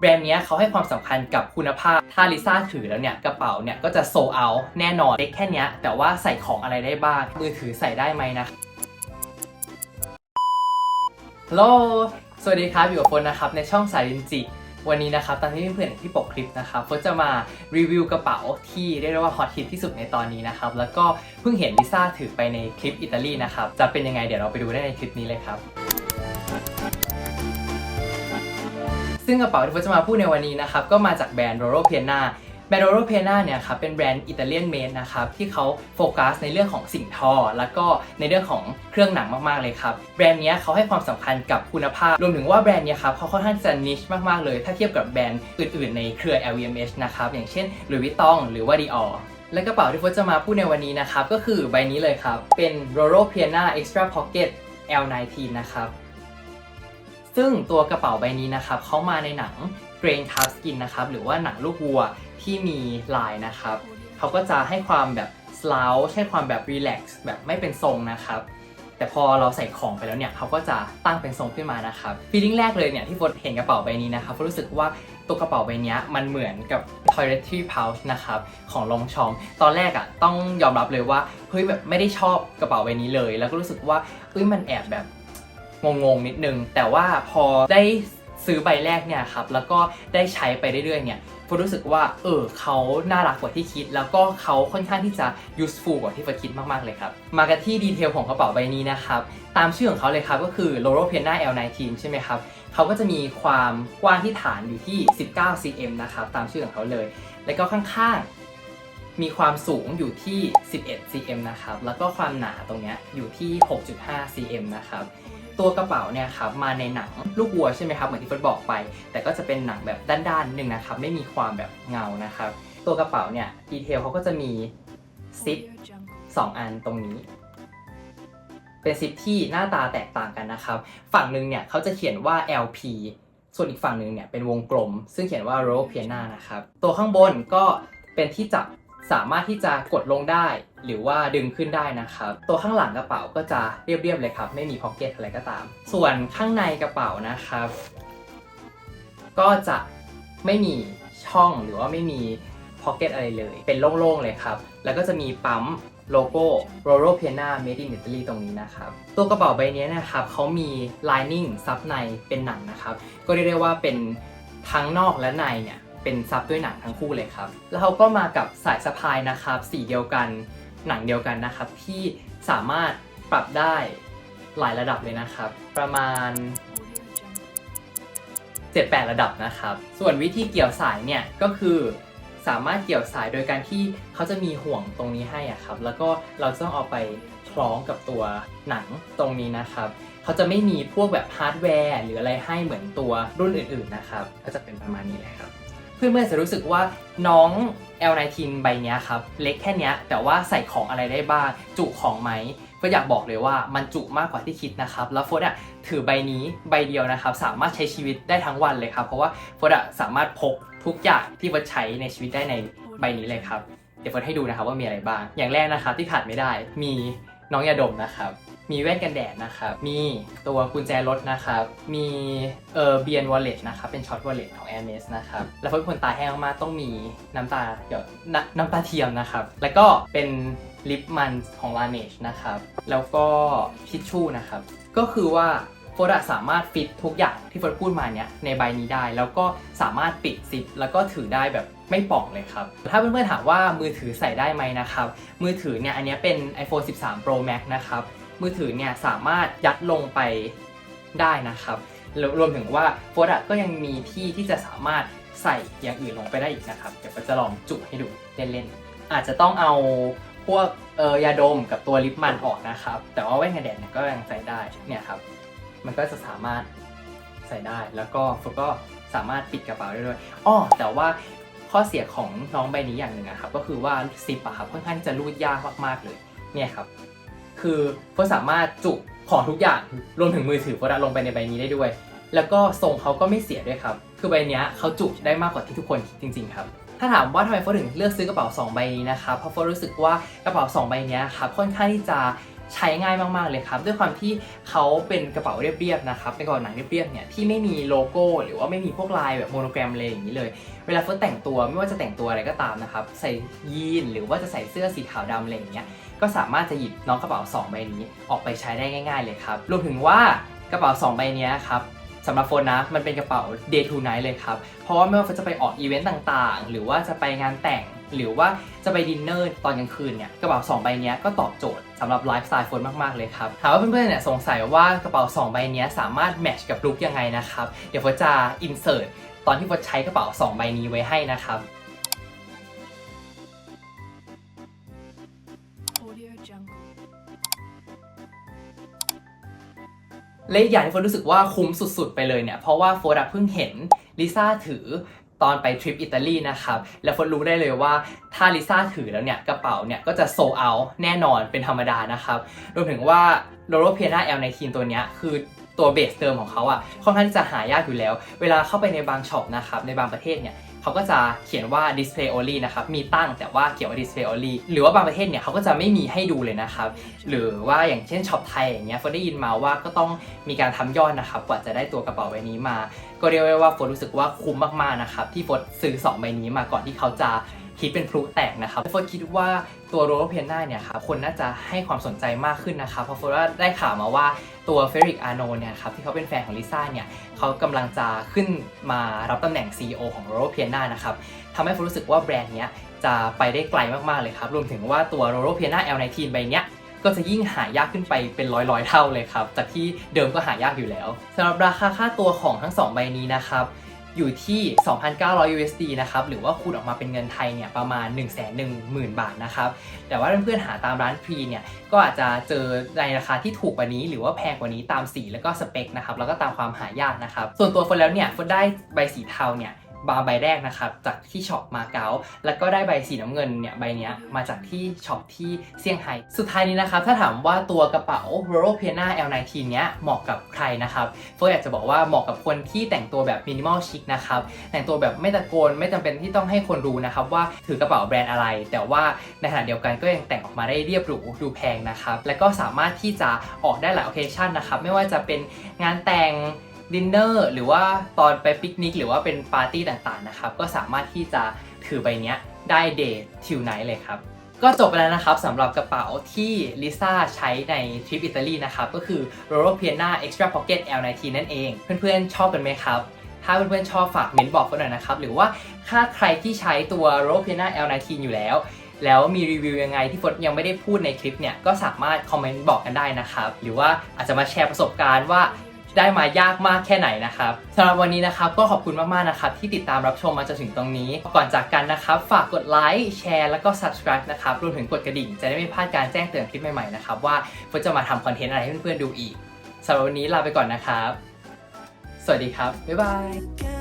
แบรนด์นี้เขาให้ความสำคัญกับคุณภาพ ถ้าลิซ่าถือแล้วเนี่ย กระเป๋าเนี่ย ก็จะโซเอาแน่นอนเล็กแค่นี้แต่ว่าใส่ของอะไรได้บ้าง มือถือใส่ได้ไหมนะฮัลโหลสวัสดีครับ อยู่กับโฟนนะครับ ในช่องสายลินจิวันนี้นะครับตามที่เพื่อนๆที่ปกคลิปนะครับโฟนจะมารีวิวกระเป๋าที่เรียกได้ว่าฮอตฮิตที่สุดในตอนนี้นะครับ แล้วก็เพิ่งเห็นลิซ่าถือไปในคลิปอิตาลีนะครับ จะเป็นยังไงเดี๋ยวเราไปดูได้ในคลิปนี้เลยครับ ซึ่งกระเป๋าที่โฟนจะมาพูดในวันนี้นะครับก็มาจากแบรนด์ Roro Piana แบรนด์ Roro Piana เนี่ยครับเป็นแบรนด์อิตาเลียนเมดนะครับที่เขาโฟกัสในเรื่องของสิ่งทอ แล้วก็ในเรื่องของเครื่องหนังมากๆเลยครับแบรนด์นี้เขาให้ความสำคัญกับคุณภาพ รวมถึงว่าแบรนด์นี้ครับเขาค่อนข้างจะนิชมากๆเลย ถ้าเทียบกับแบรนด์อื่นๆในเครือ LVMH นะครับอย่างเช่น Louis Vuitton หรือว่า Dior และกระเป๋าที่โฟนจะมาพูดในวันนี้นะครับก็คือใบนี้เลยครับเป็น Roro Piana Extra Pocket L19 นะครับ ซึ่งตัวกระเป๋าใบนี้นะครับเขามาในหนัง Grain Calf Skin นะครับหรือว่าหนังลูกวัวที่มีลายนะครับเขาก็จะให้ความแบบ slouch ให้ความแบบ relax แบบไม่เป็นทรงนะครับแต่พอเราใส่ของไปแล้วเนี่ยเขาก็จะตั้งเป็นทรงขึ้นมานะครับ feeling แรกเลยเนี่ยที่ฟนเห็นกระเป๋าใบนี้นะครับฟรู้สึกว่าตัวกระเป๋าใบนี้มันเหมือนกับ toiletry pouch นะครับของลองชอมตอนแรกอะ่ะต้องยอมรับเลยว่าเฮ้ยแบบไม่ได้ชอบกระเป๋าใบนี้เลย แล้วก็รู้สึกว่าเฮ้ยมันแอบแบบ งงๆนิดนึง แต่ว่าพอได้ซื้อใบแรกเนี่ยครับแล้วก็ได้ใช้ไปเรื่อยๆเนี่ยฟรู้สึกว่าเออเขาน่ารักกว่าที่คิด แล้วก็เขาค่อนข้างที่จะ useful กว่าที่ฟคิดมากๆเลยครับ มากันที่ดีเทลของกระเป๋าใบนี้นะครับ ตามชื่อของเขาเลยครับก็คือ Loro Piana L19 ใช่ไหมครับเขาก็จะมีความกว้างที่ฐานอยู่ที่ 19 cm นะครับตามชื่อของเขาเลย แล้วก็ข้างๆ มีความสูงอยู่ที่ 11 cm นะครับแล้วก็ความหนาตรงเนี้ยอยู่ที่ 6.5 cm นะครับ ตัวกระเป๋าเนี่ยครับมาในหนังลูกวัวใช่ไหมครับเหมือนที่เฟิร์สบอกไป แต่ก็จะเป็นหนังแบบด้านๆหนึ่งนะครับไม่มีความแบบเงานะครับ ตัวกระเป๋าเนี่ยดีเทลเขาก็จะมีซิป2อันตรงนี้ เป็นซิปที่หน้าตาแตกต่างกันนะครับ ฝั่งหนึ่งเนี่ยเขาจะเขียนว่า LP ส่วนอีกฝั่งหนึ่งเนี่ยเป็นวงกลม ซึ่งเขียนว่า r o p i a n a นะครับ ตัวข้างบนก็เป็นที่จับ สามารถที่จะกดลงได้ หรือว่าดึงขึ้นได้นะครับ ตัวข้างหลังกระเป๋าก็จะเรียบๆเลยครับ ไม่มีพ็อกเก็ตอะไรก็ตาม ส่วนข้างในกระเป๋านะครับ ก็จะไม่มีช่องหรือว่าไม่มีพ็อกเก็ตอะไรเลย เป็นโล่งๆเลยครับ แล้วก็จะมีปั๊มโลโก้ Roro Piana Made in Italy ตรงนี้นะครับ ตัวกระเป๋าใบนี้นะครับเขามี lining ซับในเป็นหนังนะครับ ก็เรียกได้ว่าเป็นทั้งนอกและในเนี่ย เป็นซับด้วยหนังทั้งคู่เลยครับ แล้วเขาก็มากับสายสะพายนะครับสีเดียวกันหนังเดียวกันนะครับ ที่สามารถปรับได้หลายระดับเลยนะครับ ประมาณ7-8ระดับนะครับ ส่วนวิธีเกี่ยวสายเนี่ยก็คือสามารถเกี่ยวสายโดยการที่เขาจะมีห่วงตรงนี้ให้อะครับ แล้วก็เราต้องเอาไปคล้องกับตัวหนังตรงนี้นะครับ เขาจะไม่มีพวกแบบฮาร์ดแวร์หรืออะไรให้เหมือนตัวรุ่นอื่นๆนะครับ ก็จะเป็นประมาณนี้แหละครับ เพื่อนๆจะรู้สึกว่าน้อง L19 ใบเนี้ยครับ เล็กแค่เนี้ยแต่ว่าใส่ของอะไรได้บ้าง จุของไหมก็อยากบอกเลยว่ามันจุมากกว่าที่คิดนะครับ แล้วโฟดอะถือใบนี้ใบเดียวนะครับ สามารถใช้ชีวิตได้ทั้งวันเลยครับ เพราะว่าโฟดอะสามารถพกทุกอย่างที่โฟดใช้ในชีวิตได้ในใบนี้เลยครับ เดี๋ยวโฟดให้ดูนะครับว่ามีอะไรบ้าง อย่างแรกนะครับที่ขาดไม่ได้มีน้องยาดมนะครับ มีแว่นกันแดดนะครับ มีตัวกุญแจรถนะครับ มีเออเบียนวอลเล็ตนะครับ เป็นช็อตวอลเล็ตของ a i r m e s นะครับ แล้วเพื่อนคนตาแห้งมากๆต้องมีน้ำตาเดี๋ยวน้ำน้ำตาเทียมนะครับ แล้วก็เป็นลิปมันของ l a n e ชนะครับ แล้วก็ทิชชู่นะครับ ก็คือว่าโฟดสามารถฟิตทุกอย่างที่โฟดพูดมาเนี้ยในใบนี้ได้ แล้วก็สามารถปิดซิปแล้วก็ถือได้แบบไม่ป่องเลยครับ ถ้าเพื่อนๆถามว่ามือถือใส่ได้ไหมนะครับ มือถือเนี่ยอันนี้เป็น iPhone 13 Pro Max นะครับ มือถือเนี่ยสามารถยัดลงไปได้นะครับรวมถึงว่าโฟดก็ยังมีที่ที่จะสามารถใส่อย่างอื่นลงไปได้อีกนะครับ เดี๋ยวก็จะลองจุให้ดูเล่นๆ อาจจะต้องเอาพวกเออยาดมกับตัวลิปมันออกนะครับ แต่ว่าแว่นกันแดดเนี่ยก็ยังใส่ได้เนี่ยครับ มันก็จะสามารถใส่ได้ แล้วก็โฟก็สามารถปิดกระเป๋าได้ด้วยอ้อแต่ว่าข้อเสียของน้องใบนี้อย่างหนึ่งนะครับ ก็คือว่าซิปอะครับค่อนข้างจะรูดยากมากๆเลย เนี่ยครับ คือโฟร์สามารถจุของทุกอย่างรวมถึงมือถือโฟร์ลงไปในใบนี้ได้ด้วย แล้วก็ทรงเขาก็ไม่เสียด้วยครับ คือใบนี้เขาจุได้มากกว่าที่ทุกคนคิดจริง ๆ ครับถ้าถามว่าทำไมโฟถึงเลือกซื้อกระเป๋า 2 ใบนี้นะครับเพราะโฟร์รู้สึกว่ากระเป๋า 2 ใบนี้ครับค่อนข้างที่จะ ใช้ง่ายมากๆเลยครับ ด้วยความที่เขาเป็นกระเป๋าเรียบๆนะครับเป็นกระเป๋าหนังเรียบๆเนี่ยที่ไม่มีโลโก้ หรือว่าไม่มีพวกลายแบบโมโนแกรมอะไรอย่างนี้เลย เวลาเฟิร์สแต่งตัวไม่ว่าจะแต่งตัวอะไรก็ตามนะครับใส่ยีนหรือว่าจะใส่เสื้อสีขาวดำอะไรอย่างเงี้ยก็สามารถจะหยิบน้องกระเป๋าสองใบนี้ออกไปใช้ได้ง่าย ๆ เลยครับรวมถึงว่ากระเป๋าสองใบเนี้ยครับสำหรับโฟนนะมันเป็นกระเป๋า day to night เลยครับ เพราะว่าไม่ว่าจะไปออกอีเวนต์ต่างๆ หรือว่าจะไปงานแต่ง หรือว่าจะไปดินเนอร์ตอนกลางคืนเนี่ยกระเป๋า 2 ใบเนี้ยก็ตอบโจทย์สำหรับไลฟ์สไตล์โฟนมาก ๆ เลยครับ ถามว่าเพื่อนๆเนี่ยสงสัยว่ากระเป๋า 2 ใบเนี้ยสามารถแมทช์กับลุคยังไงนะครับ เดี๋ยวโฟนจะอินเสิร์ตตอนที่โฟนใช้กระเป๋า 2 ใบนี้ไว้ให้นะครับ Audio Jungle. และอีกอย่างที่โฟนรู้สึกว่าคุ้มสุดๆ ไปเลยเนี่ย เพราะว่าโฟนอะเพิ่งเห็นลิซ่าถือ ตอนไปทริปอิตาลีนะครับแล้วฟนรู้ได้เลยว่าถ้าลิซ่าถือแล้วเนี่ยกระเป๋าเนี่ยก็จะโซเอาแน่นอนเป็นธรรมดานะครับรวมถึงว่าโ o โรเพียนา L ในทีมตัวเนี้ยคือตัวเบสเดิมของเขาอะค่อนข้างที่จะหายากอยู่แล้ว เวลาเข้าไปในบางช็อปนะครับในบางประเทศเนี่ยเขาก็จะเขียนว่า display only นะครับมีตั้งแต่ว่าเขียนว่า display only หรือว่าบางประเทศเนี่ยเขาก็จะไม่มีให้ดูเลยนะครับ หรือว่าอย่างเช่นช็อปไทยอย่างเงี้ยโฟนได้ยินมาว่าก็ต้องมีการทำยอดนะครับกว่าจะได้ตัวกระเป๋าใบนี้มา ก็เรียกได้ว่าโฟนรู้สึกว่าคุ้มมากๆนะครับที่โฟนซื้อ2ใบนี้มาก่อนที่เขาจะคิดเป็นพลุแตกนะครับโฟนคิดว่าตัวโรโรเพียนาเนี่ยครับคนน่าจะให้ความสนใจมากขึ้นนะครับเพราะโฟนว่าได้ข่าวมาว่าตัวเฟริกอาโนเนี่ยครับที่เขาเป็นแฟนของลิซ่าเนี่ยเขากำลังจะขึ้นมารับตำแหน่ง CEO ของโรโรเพียนานะครับทำให้โฟนรู้สึกว่าแบรนด์เนี้ยจะไปได้ไกลมากๆเลยครับรวมถึงว่าตัวโรโรเพียนา L19 ใบเนี้ย ก็จะยิ่งหายากขึ้นไปเป็นร้อยร้อยๆเท่าเลยครับ จากที่เดิมก็หายากอยู่แล้วสำหรับราคาค่าตัวของทั้ง 2 ใบนี้นะครับอยู่ที่ 2,900 USD นะครับ หรือว่าคูณออกมาเป็นเงินไทยเนี่ยประมาณ 1 1 0 0 0 0 บาทนะครับ แต่ว่าเพื่อนๆหาตามร้านพรีเนี่ย ก็อาจจะเจอในราคาที่ถูกกว่านี้ หรือว่าแพงกว่านี้ตามสีแล้วก็สเปคนะครับ แล้วก็ตามความหายากนะครับ ส่วนตัวคนแล้วเนี่ยคนได้ใบสีเทาเนี่ย บาร์ใบแรกนะครับจากที่ช็อปมาเก๊าแล้วก็ได้ใบสีน้ำเงินเนี่ยใบเนี้ยมาจากที่ช็อปที่เซี่ยงไฮ้สุดท้ายนี้นะครับถ้าถามว่าตัวกระเป๋า r o r o p i a n a L19 เนี้ยเหมาะกับใครนะครับเฟิร์อยากจะบอกว่าเหมาะกับคนที่แต่งตัวแบบมินิมอลชิคนะครับแต่งตัวแบบไม่ตะโกนไม่จำเป็นที่ต้องให้คนรู้นะครับว่าถือกระเป๋าแบรนด์อะไร แต่ว่าในขณะเดียวกันก็ยังแต่งออกมาได้เรียบหรูดูแพงนะครับและก็สามารถที่จะออกได้หลายโอเคชั่นนะครับไม่ว่าจะเป็นงานแต่ง ดินเนอร์หรือว่าตอนไปปิกนิกหรือว่าเป็นปาร์ตี้ต่างๆนะครับก็สามารถที่จะถือใบเนี้ยได้เดททิวไนท์เลยครับก็จบไปแล้วนะครับสำหรับกระเป๋าที่ลิซ่าใช้ในทริปอิตาลีนะครับก็คือ r o r o p i a n a Extra Pocket L19 นั่นเอง เพื่อนๆชอบกันไหมครับ ถ้าเพื่อนๆชอบฝากเมนบอกกันหน่อยนะครับ หรือว่าถ้าใครที่ใช้ตัว r o r o p i a n a L19 อยู่แล้ว แล้วมีรีวิวยังไงที่ฟดยังไม่ได้พูดในคลิปเนี่ย ก็สามารถคอมเมนต์บอกกันได้นะครับ หรือว่าอาจจะมาแชร์ประสบการณ์ว่า ได้มายากมากแค่ไหนนะครับสำหรับวันนี้นะครับก็ขอบคุณมากๆนะครับที่ติดตามรับชมมาจนถึงตรงนี้ ก่อนจากกันนะครับฝากกดไลค์แชร์แล้วก็ subscribe นะครับรวมถึงกดกระดิ่งจะได้ไม่พลาดการแจ้งเตือนคลิปใหม่ๆนะครับว่าเฟิร์จะมาทำคอนเทนต์อะไรให้เพื่อนๆดูอีกสำหรับวันนี้ลาไปก่อนนะครับ สวัสดีครับบ๊ายบาย